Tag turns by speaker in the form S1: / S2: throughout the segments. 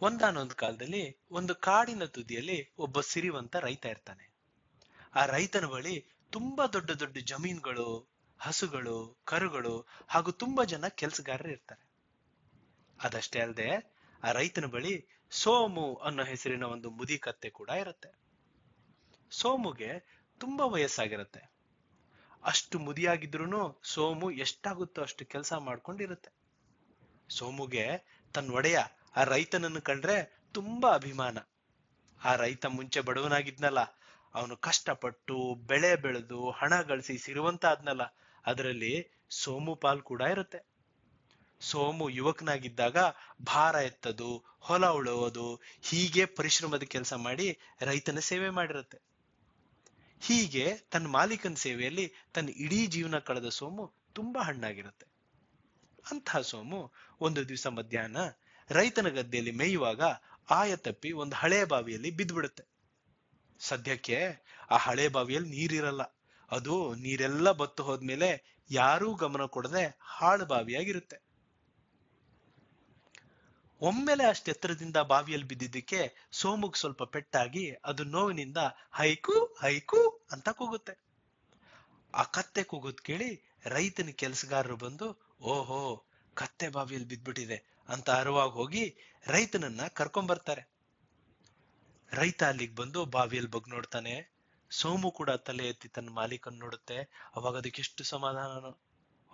S1: ಒಂದಾನೊಂದು ಕಾಲದಲ್ಲಿ ಒಂದು ಕಾಡಿನ ತುದಿಯಲ್ಲಿ ಒಬ್ಬ ಸಿರಿವಂತ ರೈತ ಇರ್ತಾನೆ. ಆ ರೈತನ ಬಳಿ ತುಂಬಾ ದೊಡ್ಡ ದೊಡ್ಡ ಜಮೀನುಗಳು, ಹಸುಗಳು, ಕರುಗಳು ಹಾಗೂ ತುಂಬಾ ಜನ ಕೆಲಸಗಾರರು ಇರ್ತಾರೆ. ಅದಷ್ಟೇ ಅಲ್ಲದೆ ಆ ರೈತನ ಬಳಿ ಸೋಮು ಅನ್ನೋ ಹೆಸರಿನ ಒಂದು ಮುದಿ ಕತ್ತೆ ಕೂಡ ಇರುತ್ತೆ. ಸೋಮುಗೆ ತುಂಬಾ ವಯಸ್ಸಾಗಿರುತ್ತೆ. ಅಷ್ಟು ಮುದಿಯಾಗಿದ್ರು ಸೋಮು ಎಷ್ಟಾಗುತ್ತೋ ಅಷ್ಟು ಕೆಲಸ ಮಾಡ್ಕೊಂಡಿರುತ್ತೆ. ಸೋಮುಗೆ ತನ್ನ ಒಡೆಯ ಆ ರೈತನನ್ನು ಕಂಡ್ರೆ ತುಂಬಾ ಅಭಿಮಾನ. ಆ ರೈತ ಮುಂಚೆ ಬಡವನಾಗಿದ್ನಲ್ಲ, ಅವನು ಕಷ್ಟಪಟ್ಟು ಬೆಳೆ ಬೆಳೆದು ಹಣ ಗಳಿಸಿ ಸಿರುವಂತ ಆದ್ನಲ್ಲ ಅದರಲ್ಲಿ ಸೋಮು ಪಾಲ್ ಕೂಡ ಇರುತ್ತೆ. ಸೋಮು ಯುವಕನಾಗಿದ್ದಾಗ ಭಾರ ಎತ್ತದು, ಹೊಲ ಉಳುವುದು, ಹೀಗೆ ಪರಿಶ್ರಮದ ಕೆಲಸ ಮಾಡಿ ರೈತನ ಸೇವೆ ಮಾಡಿರುತ್ತೆ. ಹೀಗೆ ತನ್ನ ಮಾಲೀಕನ ಸೇವೆಯಲ್ಲಿ ತನ್ನ ಇಡೀ ಜೀವನ ಕಳೆದ ಸೋಮು ತುಂಬಾ ಹಣ್ಣಾಗಿರುತ್ತೆ. ಅಂತಹ ಸೋಮು ಒಂದು ದಿವಸ ಮಧ್ಯಾಹ್ನ ರೈತನ ಗದ್ದೆಯಲ್ಲಿ ಮೇಯುವಾಗ ಆಯ ತಪ್ಪಿ ಒಂದು ಹಳೆ ಬಾವಿಯಲ್ಲಿ ಬಿದ್ದ್ಬಿಡುತ್ತೆ. ಸದ್ಯಕ್ಕೆ ಆ ಹಳೆ ಬಾವಿಯಲ್ಲಿ ನೀರಿರಲ್ಲ. ಅದು ನೀರೆಲ್ಲ ಬತ್ತು ಹೋದ್ಮೇಲೆ ಯಾರೂ ಗಮನ ಕೊಡದೆ ಹಾಳು ಬಾವಿಯಾಗಿರುತ್ತೆ. ಒಮ್ಮೆಲೆ ಅಷ್ಟೆತ್ತರದಿಂದ ಬಾವಿಯಲ್ಲಿ ಬಿದ್ದಿದ್ದಕ್ಕೆ ಸೋಮುಗ್ ಸ್ವಲ್ಪ ಪೆಟ್ಟಾಗಿ ಅದು ನೋವಿನಿಂದ ಹೈಕು ಹೈಕು ಅಂತ ಕೂಗುತ್ತೆ. ಆ ಕತ್ತೆ ಕೂಗುದ್ ಕೇಳಿ ರೈತನ ಕೆಲಸಗಾರರು ಬಂದು, ಓಹೋ ಕತ್ತೆ ಬಾವಿಯಲ್ಲಿ ಬಿದ್ದ್ಬಿಟ್ಟಿದೆ ಅಂತ ಅರಿವಾಗಿ ಹೋಗಿ ರೈತನನ್ನ ಕರ್ಕೊಂಡ್ಬರ್ತಾರೆ ರೈತ ಅಲ್ಲಿಗೆ ಬಂದು ಬಾವಿಯಲ್ಲಿ ಬಗ್ ನೋಡ್ತಾನೆ. ಸೋಮು ಕೂಡ ತಲೆ ಎತ್ತಿ ತನ್ನ ಮಾಲೀಕನ್ ನೋಡುತ್ತೆ. ಅವಾಗ ಅದಕ್ಕೆ ಎಷ್ಟು ಸಮಾಧಾನ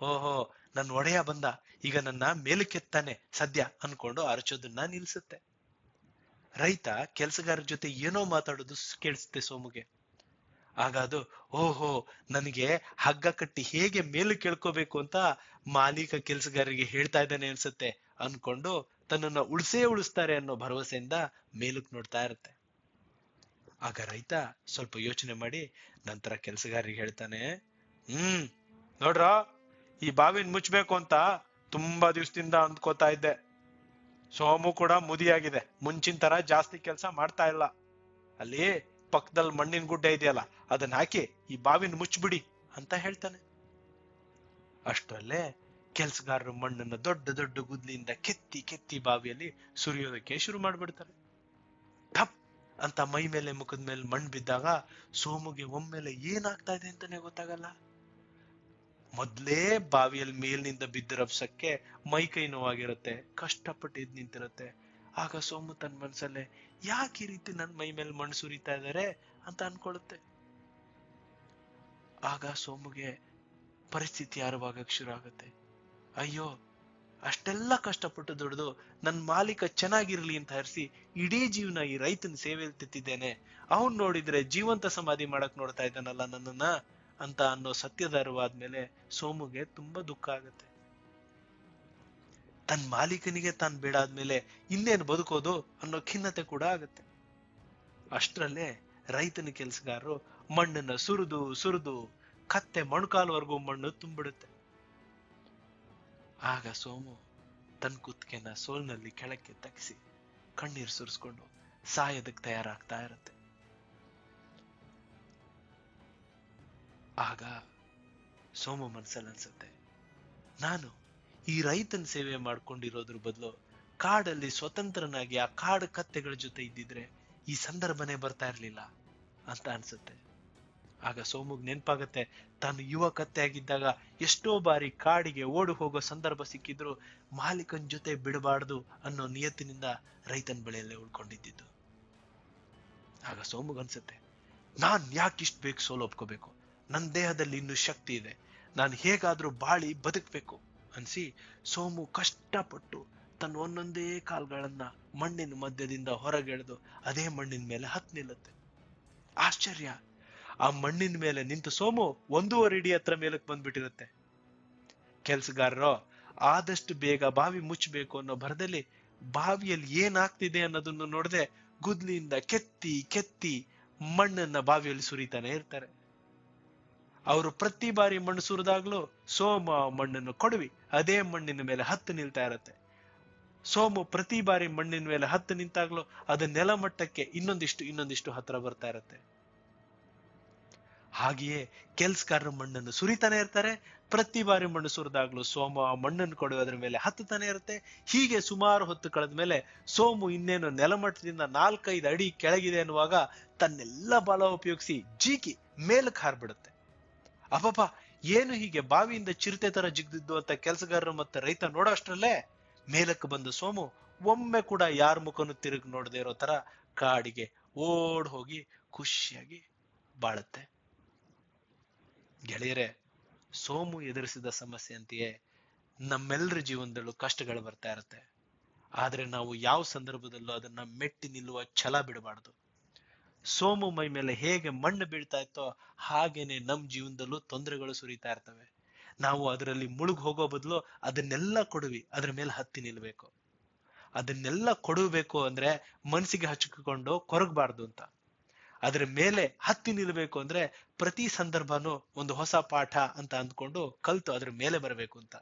S1: ಓಹೋ ನನ್ನ ಒಡೆಯ ಬಂದ. ಈಗ ನನ್ನ ಮೇಲಕ್ಕೆತ್ತಾನೆ ಸದ್ಯ ಅನ್ಕೊಂಡು ಅರಚೋದನ್ನ ನಿಲ್ಸುತ್ತೆ. ರೈತ ಕೆಲಸಗಾರರ ಜೊತೆ ಏನೋ ಮಾತಾಡೋದು ಕೇಳಿಸುತ್ತೆ ಸೋಮುಗೆ. ಆಗ ಅದು, ಓಹೋ, ನನಗೆ ಹಗ್ಗ ಕಟ್ಟಿ ಹೇಗೆ ಮೇಲು ಕೇಳ್ಕೋಬೇಕು ಅಂತ ಮಾಲೀಕ ಕೆಲಸಗಾರರಿಗೆ ಹೇಳ್ತಾ ಇದ್ದಾನೆ ಅನ್ಸುತ್ತೆ. ಅನ್ಕೊಂಡು ತನ್ನನ್ನ ಉಳಿಸೇ ಉಳಿಸ್ತಾರೆ ಅನ್ನೋ ಭರವಸೆಯಿಂದ ಮೇಲಕ್ಕೆ ನೋಡ್ತಾ ಇರುತ್ತೆ. ಆಗ ರೈತ ಸ್ವಲ್ಪ ಯೋಚನೆ ಮಾಡಿ, ನಂತರ ಕೆಲಸಗಾರರಿಗೆ ಹೇಳ್ತಾನೆ, ಹ್ಮ್, ನೋಡ್ರ, ಈ ಬಾವಿನ ಮುಚ್ಬೇಕು ಅಂತ ತುಂಬಾ ದಿವಸದಿಂದ ಅಂದ್ಕೋತಾ ಇದ್ದೆ. ಸೋಮು ಕೂಡ ಮುದಿಯಾಗಿದೆ. ಮುಂಚಿನ ತರ ಜಾಸ್ತಿ ಕೆಲಸ ಮಾಡ್ತಾ ಇಲ್ಲ. ಅಲ್ಲಿ ಪಕ್ಕದಲ್ಲಿ ಮಣ್ಣಿನ ಗುಡ್ಡ ಇದೆಯಲ್ಲ ಅದನ್ನ ಹಾಕಿ ಈ ಬಾವಿನ ಮುಚ್ಚಿಬಿಡಿ ಅಂತ ಹೇಳ್ತಾನೆ. ಅಷ್ಟರಲ್ಲೇ ಕೆಲ್ಸಗಾರರು ಮಣ್ಣನ್ನ ದೊಡ್ಡ ದೊಡ್ಡ ಗುದ್ಲಿಯಿಂದ ಕೆತ್ತಿ ಕೆತ್ತಿ ಬಾವಿಯಲ್ಲಿ ಸುರಿಯೋದಕ್ಕೆ ಶುರು ಮಾಡ್ಬಿಡ್ತಾರೆ. ಠಪ್! ಅಂತ ಮೈ ಮೇಲೆ ಮುಖದ ಮೇಲೆ ಮಣ್ಣು ಬಿದ್ದಾಗ ಸೋಮುಗೆ ಒಮ್ಮೆಲೆ ಏನಾಗ್ತಾ ಇದೆ ಅಂತಾನೆ ಗೊತ್ತಾಗಲ್ಲ. ಮೊದ್ಲೇ ಬಾವಿಯಲ್ಲಿ ಮೇಲಿನಿಂದ ಬಿದ್ದ ರಭಸಕ್ಕೆ ಮೈ ಕೈ ನೋವಾಗಿರುತ್ತೆ, ಕಷ್ಟಪಟ್ಟು ಎದ್ ನಿಂತಿರುತ್ತೆ. ಆಗ ಸೋಮು ತನ್ನ ಮನಸ್ಸಲ್ಲೇ, ಯಾಕೆ ಈ ರೀತಿ ನನ್ನ ಮೈ ಮೇಲೆ ಮಣ್ಣು ಸುರಿತಾ ಇದಾರೆ? ಅಂತ ಅನ್ಕೊಳ್ಳುತ್ತೆ. ಆಗ ಸೋಮುಗೆ ಪರಿಸ್ಥಿತಿ ಅರಿವಾಗಕ್ಕೆ ಶುರು ಆಗುತ್ತೆ? ಅಯ್ಯೋ, ಅಷ್ಟೆಲ್ಲ ಕಷ್ಟಪಟ್ಟು ದುಡಿದು ನನ್ನ ಮಾಲೀಕ ಚೆನ್ನಾಗಿರ್ಲಿ ಅಂತ ಹರಿಸಿ ಇಡೀ ಜೀವನ ಈ ರೈತನ ಸೇವೆಯಲ್ಲಿ ತಿತ್ತಿದ್ದೇನೆ. ಅವನ್ ನೋಡಿದ್ರೆ ಜೀವಂತ ಸಮಾಧಿ ಮಾಡಕ್ ನೋಡ್ತಾ ಇದ್ದಾನಲ್ಲ ನನ್ನನ್ನ, ಅಂತ ಅನ್ನೋ ಸತ್ಯದ ಅರಿವಾದ್ಮೇಲೆ ಸೋಮುಗೆ ತುಂಬಾ ದುಃಖ ಆಗುತ್ತೆ. ತನ್ನ ಮಾಲೀಕನಿಗೆ ತಾನು ಬೇಡ ಆದ್ಮೇಲೆ ಇನ್ನೇನು ಬದುಕೋದು ಅನ್ನೋ ಖಿನ್ನತೆ ಕೂಡ ಆಗುತ್ತೆ. ಅಷ್ಟರಲ್ಲೇ ರೈತನ ಕೆಲಸಗಾರರು ಮಣ್ಣನ್ನ ಸುರಿದು ಸುರಿದು ಕತ್ತೆ ಮೊಣಕಾಲ್ವರೆಗೂ ಮಣ್ಣು ತುಂಬಿಡುತ್ತೆ. ಆಗ ಸೋಮು ತನ್ನ ಕುತ್ತಿಗೆನ ಸೋಲ್ನಲ್ಲಿ ಕೆಳಕ್ಕೆ ತಗ್ಸಿ ಕಣ್ಣೀರು ಸುರಿಸ್ಕೊಂಡು ಸಾಯೋದಕ್ಕೆ ತಯಾರಾಗ್ತಾ ಇರುತ್ತೆ. ಆಗ ಸೋಮು ಮನಸ್ಸಲ್ಲಿ ಅನ್ಸುತ್ತೆ ನಾನು ಈ ರೈತನ ಸೇವೆ ಮಾಡ್ಕೊಂಡಿರೋದ್ರ ಬದಲು ಕಾಡಲ್ಲಿ ಸ್ವತಂತ್ರನಾಗಿ ಆ ಕಾಡು ಕತ್ತೆಗಳ ಜೊತೆ ಇದ್ದಿದ್ರೆ ಈ ಸಂದರ್ಭನೇ ಬರ್ತಾ ಇರ್ಲಿಲ್ಲ ಅಂತ ಅನ್ಸುತ್ತೆ. ಆಗ ಸೋಮುಗ್ ನೆನ್ಪಾಗತ್ತೆ, ತಾನು ಯುವ ಕತ್ತೆ ಆಗಿದ್ದಾಗ ಎಷ್ಟೋ ಬಾರಿ ಕಾಡಿಗೆ ಓಡು ಹೋಗೋ ಸಂದರ್ಭ ಸಿಕ್ಕಿದ್ರು ಮಾಲೀಕನ್ ಜೊತೆ ಬಿಡಬಾರ್ದು ಅನ್ನೋ ನಿಯತ್ತಿನಿಂದ ರೈತನ ಬಳಿಯಲ್ಲೇ ಉಳ್ಕೊಂಡಿದ್ದಿದ್ದು. ಆಗ ಸೋಮುಗ್ ಅನ್ಸುತ್ತೆ, ನಾನ್ ಯಾಕೆ ಬೇಕು ಬೇಗ ಸೋಲೊಪ್ಕೋಬೇಕು ನನ್ನ ದೇಹದಲ್ಲಿ ಇನ್ನೂ ಶಕ್ತಿ ಇದೆ. ನಾನು ಹೇಗಾದ್ರೂ ಬಾಳಿ ಬದುಕ್ಬೇಕು. ಅನ್ಸಿ ಸೋಮು ಕಷ್ಟಪಟ್ಟು ತನ್ನ ಒಂದೊಂದೇ ಕಾಲ್ಗಳನ್ನ ಮಣ್ಣಿನ ಮಧ್ಯದಿಂದ ಹೊರಗೆಳೆದು ಅದೇ ಮಣ್ಣಿನ ಮೇಲೆ ಹತ್ ನಿಲ್ಲುತ್ತೆ. ಆಶ್ಚರ್ಯ. ಆ ಮಣ್ಣಿನ ಮೇಲೆ ನಿಂತು ಸೋಮು ಒಂದೂವರೆ ಅಡಿ ಹತ್ರ ಮೇಲಕ್ಕೆ ಬಂದ್ಬಿಟ್ಟಿರುತ್ತೆ. ಕೆಲ್ಸಗಾರರು, ಆದಷ್ಟು ಬೇಗ ಬಾವಿ ಮುಚ್ಚಬೇಕು ಅನ್ನೋ ಭರದಲ್ಲಿ ಬಾವಿಯಲ್ಲಿ ಏನಾಗ್ತಿದೆ ಅನ್ನೋದನ್ನು ನೋಡದೆ ಗುದ್ಲಿಯಿಂದ ಕೆತ್ತಿ ಕೆತ್ತಿ ಮಣ್ಣನ್ನ ಬಾವಿಯಲ್ಲಿ ಸುರಿತಾನೆ ಇರ್ತಾರೆ. ಅವರು ಪ್ರತಿ ಬಾರಿ ಮಣ್ಣು ಸುರಿದಾಗ್ಲೂ ಸೋಮ ಮಣ್ಣನ್ನು ಕೊಡವಿ. ಅದೇ ಮಣ್ಣಿನ ಮೇಲೆ ಹತ್ತು ನಿಲ್ತಾ ಇರತ್ತೆ. ಸೋಮು ಪ್ರತಿ ಬಾರಿ ಮಣ್ಣಿನ ಮೇಲೆ ಹತ್ತು ನಿಂತಾಗ್ಲೂ ಅದು ನೆಲಮಟ್ಟಕ್ಕೆ ಇನ್ನೊಂದಿಷ್ಟು ಇನ್ನೊಂದಿಷ್ಟು ಹತ್ರ ಬರ್ತಾ ಇರತ್ತೆ. ಹಾಗೆಯೇ ಕೆಲ್ಸಗಾರರು ಮಣ್ಣನ್ನು ಸುರಿತಾನೆ ಇರ್ತಾರೆ. ಪ್ರತಿ ಬಾರಿ ಮಣ್ಣು ಸುರಿದಾಗ್ಲೂ ಸೋಮ ಮಣ್ಣನ್ನು ಕೊಡುವ. ಅದ್ರ ಮೇಲೆ ಹತ್ತುತ್ತಾನೆ ಇರುತ್ತೆ. ಹೀಗೆ ಸುಮಾರು ಹೊತ್ತು ಕಳೆದ ಮೇಲೆ ಸೋಮು ಇನ್ನೇನು ನೆಲಮಟ್ಟದಿಂದ ನಾಲ್ಕೈದು ಅಡಿ ಕೆಳಗಿದೆ ಅನ್ನುವಾಗ ತನ್ನೆಲ್ಲ ಬಲ ಉಪಯೋಗಿಸಿ ಜೀಕಿ ಮೇಲಕ್ಕೆ ಹಾರ್ಬಿಡುತ್ತೆ. ಅಬ್ಬಬ್ಬ, ಏನು ಹೀಗೆ ಬಾವಿಯಿಂದ ಚಿರತೆ ತರ ಜಿಗ್ದಿದ್ದು ಅಂತ ಕೆಲಸಗಾರರು ಮತ್ತೆ ರೈತ ನೋಡೋ ಅಷ್ಟ್ರಲ್ಲೇ ಮೇಲಕ್ಕೆ ಬಂದ ಸೋಮು, ಒಮ್ಮೆ ಕೂಡ ಯಾರ ಮುಖನು ತಿರುಗಿ ನೋಡದೆ ಇರೋ ತರ ಕಾಡಿಗೆ ಓಡ್ ಹೋಗಿ ಖುಷಿಯಾಗಿ ಬಾಳುತ್ತೆ. ಗೆಳೆಯರೆ, ಸೋಮು ಎದುರಿಸಿದ ಸಮಸ್ಯೆ ಅಂತೆಯೇ ನಮ್ಮೆಲ್ಲರ ಜೀವನದಲ್ಲೂ ಕಷ್ಟಗಳು ಬರ್ತಾ ಇರುತ್ತೆ. ಆದ್ರೆ ನಾವು ಯಾವ ಸಂದರ್ಭದಲ್ಲೂ ಅದನ್ನ ಮೆಟ್ಟಿ ನಿಲ್ಲುವ ಛಲ ಬಿಡಬಾರ್ದು. ಸೋಮು ಮೈ ಮೇಲೆ ಹೇಗೆ ಮಣ್ಣು ಬೀಳ್ತಾ ಇತ್ತೋ ಹಾಗೇನೆ ನಮ್ಮ ಜೀವನದಲ್ಲೂ ತೊಂದರೆಗಳು ಸುರಿತಾ ಇರ್ತವೆ. ನಾವು ಅದರಲ್ಲಿ ಮುಳುಗ್ ಹೋಗೋ ಬದಲು ಅದನ್ನೆಲ್ಲ ಕೊಡುವಿ, ಅದ್ರ ಮೇಲೆ ಹತ್ತಿ ನಿಲ್ಬೇಕು. ಅದನ್ನೆಲ್ಲ ಕೊಡಬೇಕು ಅಂದ್ರೆ ಮನಸ್ಸಿಗೆ ಹಚ್ಚಿಕೊಂಡು ಕೊರಗಬಾರ್ದು ಅಂತ. ಅದ್ರ ಮೇಲೆ ಹತ್ತಿ ನಿಲ್ಬೇಕು ಅಂದ್ರೆ ಪ್ರತಿ ಸಂದರ್ಭನೂ ಒಂದು ಹೊಸ ಪಾಠ ಅಂತ ಅಂದ್ಕೊಂಡು ಕಲ್ತು ಅದ್ರ ಮೇಲೆ ಬರಬೇಕು ಅಂತ.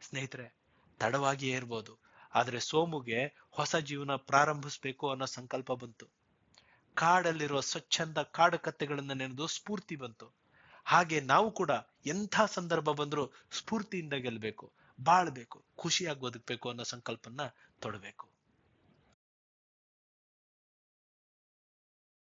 S1: ಸ್ನೇಹಿತರೆ, ತಡವಾಗಿಯೇ ಇರ್ಬೋದು, ಆದ್ರೆ ಸೋಮುಗೆ ಹೊಸ ಜೀವನ ಪ್ರಾರಂಭಿಸ್ಬೇಕು ಅನ್ನೋ ಸಂಕಲ್ಪ ಬಂತು. ಕಾಡಲ್ಲಿರೋ ಸ್ವಚ್ಛಂದ ಕಾಡು ಕಥೆಗಳನ್ನ ನೆನೆದು ಸ್ಫೂರ್ತಿ ಬಂತು. ಹಾಗೆ ನಾವು ಕೂಡ ಎಂಥ ಸಂದರ್ಭ ಬಂದರೂ ಸ್ಫೂರ್ತಿಯಿಂದ ಗೆಲ್ಬೇಕು ಬಾಳ್ಬೇಕು ಖುಷಿಯಾಗಿ ಬದುಕಬೇಕು ಅನ್ನೋ ಸಂಕಲ್ಪನ ತೊಡಬೇಕು.